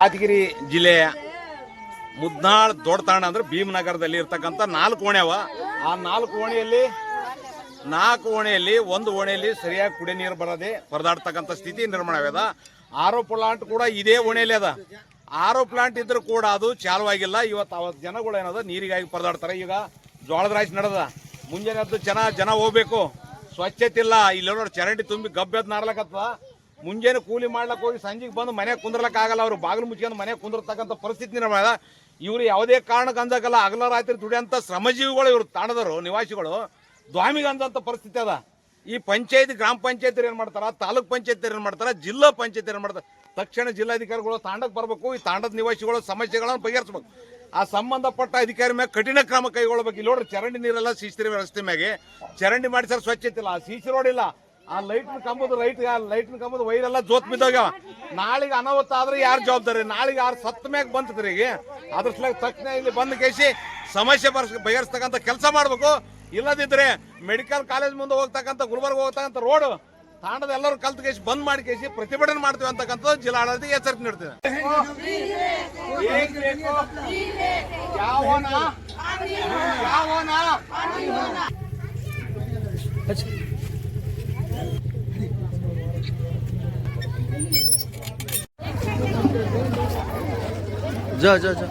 ಯಾದಗಿರಿ ಜಿಲ್ಲೆಯ ಮುದ್ನಾಳ್ ದೊಡ್ಡ ತಾಣ ಅಂದ್ರೆ ಭೀಮನಗರದಲ್ಲಿ ಇರ್ತಕ್ಕಂಥ ನಾಲ್ಕು ಓಣೆ ಅವ. ಆ ನಾಲ್ಕು ಓಣೆಯಲ್ಲಿ ನಾಲ್ಕು ಓಣೆಯಲ್ಲಿ, ಒಂದು ಓಣೆಯಲ್ಲಿ ಸರಿಯಾಗಿ ಕುಡಿ ನೀರು ಬರದೆ ಪರದಾಡ್ತಕ್ಕಂಥ ಸ್ಥಿತಿ ನಿರ್ಮಾಣ ಆಗ್ಯದ. ಆರೋ ಪ್ಲಾಂಟ್ ಕೂಡ ಇದೇ ಓಣೆಯಲ್ಲಿ ಅದ. ಆರೋ ಪ್ಲಾಂಟ್ ಇದ್ರೂ ಕೂಡ ಅದು ಚಾಲುವಾಗಿಲ್ಲ. ಇವತ್ತು ಅವತ್ತು ಜನಗಳು ಏನದ, ನೀರಿಗಾಗಿ ಪರದಾಡ್ತಾರೆ. ಈಗ ಜೋಳದ ರಾಶಿ ನಡೆದ. ಮುಂಜಾನೆ ಜನ ಜನ ಹೋಗ್ಬೇಕು. ಸ್ವಚ್ಛತೆ ಇಲ್ಲ. ಇಲ್ಲಿ ನೋಡಿ ಚರಂಡಿ ತುಂಬಿ ಗಬ್ಬೆದ್ ನಾರ್ಲಕತ್ತದ. ಮುಂಜಾನೆ ಕೂಲಿ ಮಾಡ್ಲಕ್ಕೆ ಹೋಗಿ ಸಂಜೆಗೆ ಬಂದು ಮನೆ ಕುಂದ್ರಲಕ್ಕೆ ಆಗಲ್ಲ ಅವ್ರು ಬಾಗಿಲು ಮುಚ್ಕೊಂಡು ಮನೆ ಕುಂದಿರ್ತಕ್ಕಂಥ ಪರಿಸ್ಥಿತಿ ನಿರ್ಮಾಣ. ಇವರು ಯಾವುದೇ ಕಾರಣಕ್ಕೆ ಅಂದಾಗಲ್ಲ ಅಗಲ ರಾತ್ರಿ ದುಡಿಯಂತ ಶ್ರಮಜೀವಿಗಳು ಇವರು ತಾಣದರು ನಿವಾಸಿಗಳು. ದ್ವಾಮಿಗೆ ಅಂದಂಥ ಪರಿಸ್ಥಿತಿ ಅದ. ಈ ಪಂಚಾಯತ್, ಗ್ರಾಮ ಪಂಚಾಯತ್ ಏನು ಮಾಡ್ತಾರ, ತಾಲೂಕ್ ಪಂಚಾಯತ್ ಏನು ಮಾಡ್ತಾರ, ಜಿಲ್ಲಾ ಪಂಚಾಯತ್ ಏನು ಮಾಡ್ತಾರ, ತಕ್ಷಣ ಜಿಲ್ಲಾಧಿಕಾರಿಗಳು ತಾಂಡಕ್ಕೆ ಬರಬೇಕು, ಈ ತಾಂಡದ ನಿವಾಸಿಗಳ ಸಮಸ್ಯೆಗಳನ್ನು ಬಗೆಹರಿಸಬೇಕು. ಆ ಸಂಬಂಧಪಟ್ಟ ಅಧಿಕಾರಿ ಮ್ಯಾಗ ಕಠಿಣ ಕ್ರಮ ಕೈಗೊಳ್ಬೇಕು. ಇಲ್ಲಿ ನೋಡ್ರಿ, ಚರಂಡಿ ನೀರೆಲ್ಲ ಸಿಸಿ ವ್ಯವಸ್ಥೆ ಮ್ಯಾಗೆ. ಚರಂಡಿ ಮಾಡಿಸಲು ಸ್ವಚ್ಛತೆ ಇಲ್ಲ. ಸಿಸಿ ರೋಡ್ ಇಲ್ಲ. ಆ ಲೈಟ್ ಕಂಬದ ಲೈಟ್ ಲೈಟ್ ಕಂಬದ ವೈರೆಲ್ಲ ಜೋತ್ ಬಿದ್ದಾಗ ನಾಳೆಗೆ ಅನಾಹುತ ಆದ್ರೆ ಯಾರು ಜವಾಬ್ದಾರಿ ನಾಳೆಗೆ ಯಾರು ಸತ್ತ ಮ್ಯಾಗ ಬಂತದ್ರಿ ಈಗ ಅದ್ರ ಸಲ ತಕ್ಷಣ ಇಲ್ಲಿ ಬಂದ್ ಕೇಸಿ ಸಮಸ್ಯೆ ಬರ್ಸ್ ಬಗೆಹರಿಸ್ತಕ್ಕಂಥ ಕೆಲಸ ಮಾಡ್ಬೇಕು ಇಲ್ಲದಿದ್ರೆ ಮೆಡಿಕಲ್ ಕಾಲೇಜ್ ಮುಂದೆ ಹೋಗ್ತಕ್ಕಂಥ ಗುಲ್ಬರ್ಗ ಹೋಗ್ತಕ್ಕಂಥ ರೋಡ್ ತಾಂಡದ ಎಲ್ಲರೂ ಕಲ್ತು ಕೇಸಿ ಬಂದ್ ಮಾಡಿ ಕೇಸಿ ಪ್ರತಿಭಟನೆ ಮಾಡ್ತೀವಿ ಅಂತಕ್ಕಂಥದ್ದು ಜಿಲ್ಲಾಡಳಿತ ಎಚ್ಚರಿಕೆ ನೀಡ್ತೇವೆ? ಯಾವನ? ಯಾವನ? जा जा जा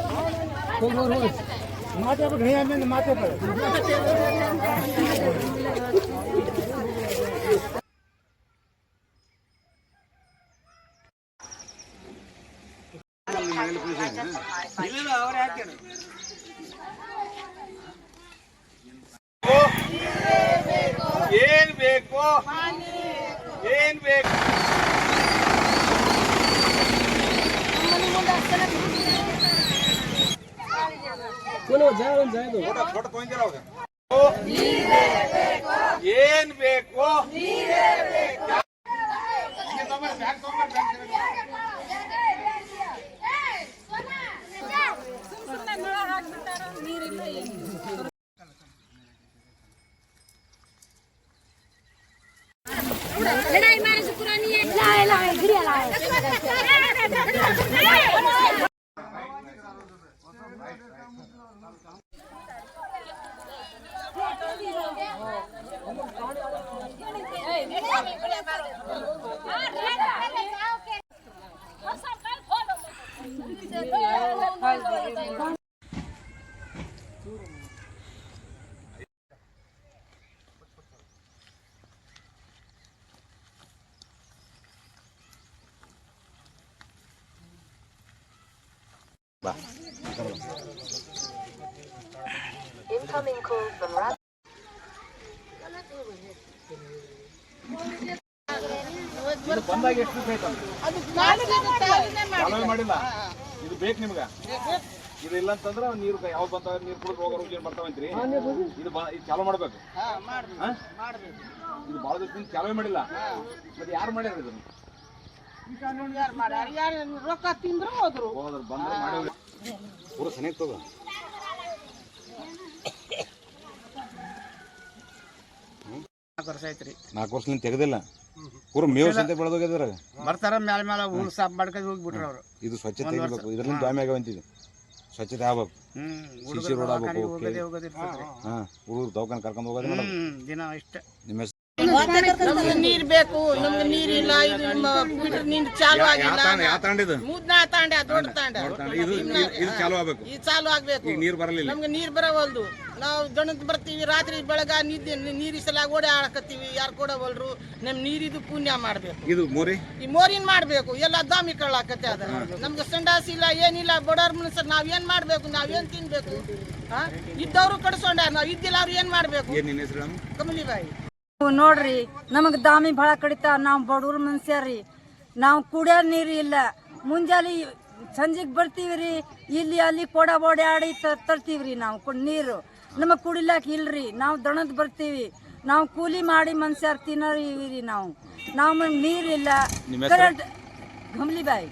ಏನ್ ಬೇಕು main weg. कोनो जावन जाय दो छोटा छोटा कोइन चलाओ ओ नीरे बेको येन बेको नीरे बेको ये तो मैं बैग तो मैं बैग Incoming call from Rad. ಇದು ಬಂದಾಗ ಎಷ್ಟು ಬೇಕು ಚಾಲೂ ಮಾಡಿಲ್ಲ? ಇದು ಬೇಕು ನಿಮ್ಗ? ಇದು ಇಲ್ಲ ಅಂತಂದ್ರೆ ನೀರು ಯಾವಾಗ ಬಂದಾಗ ನೀರು ಕುಡಿದು ಹೋಗೋ ರುಚಿ ಬರ್ತಾವಂತ್ರಿ ಇದು ಬ- ಇದು ಚಾಲೂ ಮಾಡ್ಬೇಕು? ಹಾ? ಇದು ಭಾಳ ದಿವಸದಿಂದ ಚಾಲೂ ಮಾಡಿಲ್ಲ? ಮತ್ತೆ ಯಾರು ಮಾಡ್ಯಾರ ಯಾರು ರೊಕ್ಕ ತಿಂದ್ರು ಹೋದ್ರು. ಹೋದ್ರು ಬಂದ್ರೆ ಮಾಡಿ ಪೂರ ಸನಿಕ್ ತಗೋ ವರ್ಷ ಐತ್ರಿ. ನಾಲ್ಕು ವರ್ಷದಿಂದ ತೆಗೆದಿಲ್ಲ? ಪೂರ ಮೇವು ಸಂತೆ ಬೆಳೆದೋಗ್ಯದ್ರ ಬರ್ತಾರ ಮ್ಯಾಲ ಮ್ಯಾಲ ಹುಲ್ ಸಾಪ್ ಮಾಡ್ಕೊಂಡು ಹೋಗ್ಬಿಟ್ರು ಅವರು. ಇದು ಸ್ವಚ್ಛತೆ ಇರ್ಬೇಕು ಇದ್ರಲ್ಲಿ ಡ್ಯಾಮ್ ಆಗ್ಯಾವಂತಿದೆ ಸ್ವಚ್ಛತೆ ಆಗ್ಬೇಕು. ಸಿಸಿ ರೋಡ್ ಆಗ್ಬೇಕು. ಹಾ ಹುಡುಗರು ದವಾಖಾನೆ ಕರ್ಕೊಂಡು ಹೋಗೋದು ದಿನ ಇಷ್ಟ. ನಿಮ್ಮ ನೀರ್ ಬೇಕು ನಮ್ಗೆ ನೀರಿಲ್ಲ ಇದು ಫಿಲ್ಟರ್ ನೀರ್ ಚಾಲು ಆಗಿಲ್ಲ. ಮುದ್ನಾ ತಾಂಡ ದೊಡ್ಡ ತಾಂಡ ಇದು ಚಾಲು ಆಗ್ಬೇಕು. ಇದು ಚಾಲು ಆಗ್ಬೇಕು. ನೀರು ಬರಲಿಲ್ಲ. ನಮ್ಗೆ ನೀರ್ ಬರವಲ್ದು. ನಾವು ದಣದ್ ಬರ್ತೀವಿ ರಾತ್ರಿ ಬೆಳಗ ನಿದ್ದೆ ನೀರಿ ಸಲ ಓಡಿ ಆಡಕತ್ತೀವಿ ಯಾರು ಕೊಡವಲ್ರು ನಮ್ ನೀರಿದು ಪುಣ್ಯ ಮಾಡ್ಬೇಕು. ಇದು ಮೋರಿ? ಈ ಮೋರಿನ್ ಮಾಡ್ಬೇಕು. ಎಲ್ಲ ದಾಮಿ ಕಳ್ಳಾಕತ್ತೆ ಅದ. ನಮ್ಗೆ ಸಂಡಾಸ್ ಇಲ್ಲ ಏನಿಲ್ಲ ಬಡವ್ರ ಮನುಷ್ಯರು ನಾವ್ ಏನ್ ಮಾಡ್ಬೇಕು ನಾವ್ ಏನ್ ತಿನ್ಬೇಕು? ಆ? ಇದ್ದವ್ರು ಕಡ್ಸೊಂಡ ನಾವ್ ಇದ್ದಿಲ್ಲ ಅವ್ರು ಏನ್ ಮಾಡ್ಬೇಕು? ಕಮಲಿಬಾಯಿ. ನೋಡ್ರಿ ನಮಗೆ ದಾಮಿ ಭಾಳ ಕಡಿತ ನಾವು ಬಡವ್ರ ಮನುಷ್ಯರಿ ನಾವು ಕುಡಿಯೋ ನೀರು ಇಲ್ಲ. ಮುಂಜಾನೆ ಸಂಜೆಗೆ ಬರ್ತೀವಿ ರೀ ಇಲ್ಲಿ ಅಲ್ಲಿ ಕೊಡ ಓಡಾಡಿ ತರ್ತೀವಿ ರೀ ನಾವು ನೀರು. ನಮಗೆ ಕುಡಿಲಾಕ ಇಲ್ರಿ ನಾವು ದಣದ್ ಬರ್ತೀವಿ. ನಾವು ಕೂಲಿ ಮಾಡಿ ಮನುಷ್ಯರು ತಿನ್ನೋರಿ ರೀ ನಾವು ನಾವು ನೀರಿಲ್ಲ ಕರೆಂಟ್? ಕರೆಂಟ್ ಗಮ್ಲಿಬಾಯಿ.